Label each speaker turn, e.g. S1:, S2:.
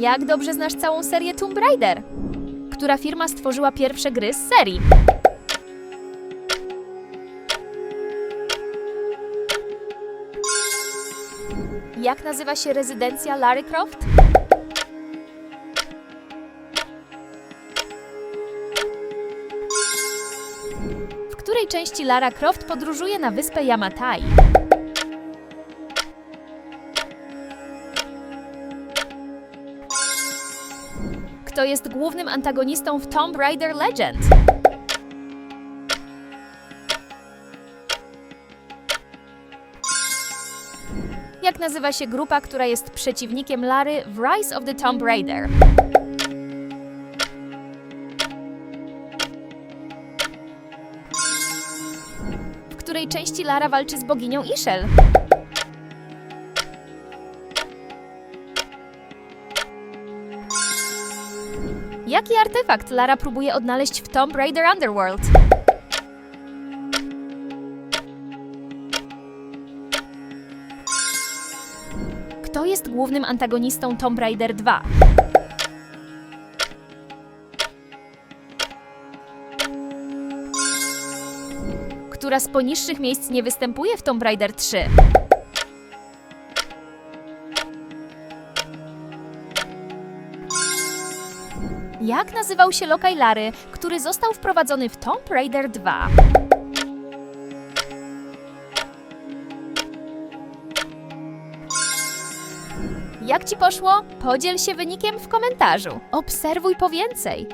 S1: Jak dobrze znasz całą serię Tomb Raider? Która firma stworzyła pierwsze gry z serii? Jak nazywa się rezydencja Lara Croft? W której części Lara Croft podróżuje na wyspę Yamatai? Kto jest głównym antagonistą w Tomb Raider Legend? Jak nazywa się grupa, która jest przeciwnikiem Lary w Rise of the Tomb Raider? W której części Lara walczy z boginią Ishel? Jaki artefakt Lara próbuje odnaleźć w Tomb Raider Underworld? Kto jest głównym antagonistą Tomb Raider 2? Która z poniższych miejsc nie występuje w Tomb Raider 3? Jak nazywał się lokaj Lary, który został wprowadzony w Tomb Raider 2? Jak ci poszło? Podziel się wynikiem w komentarzu. Obserwuj po więcej.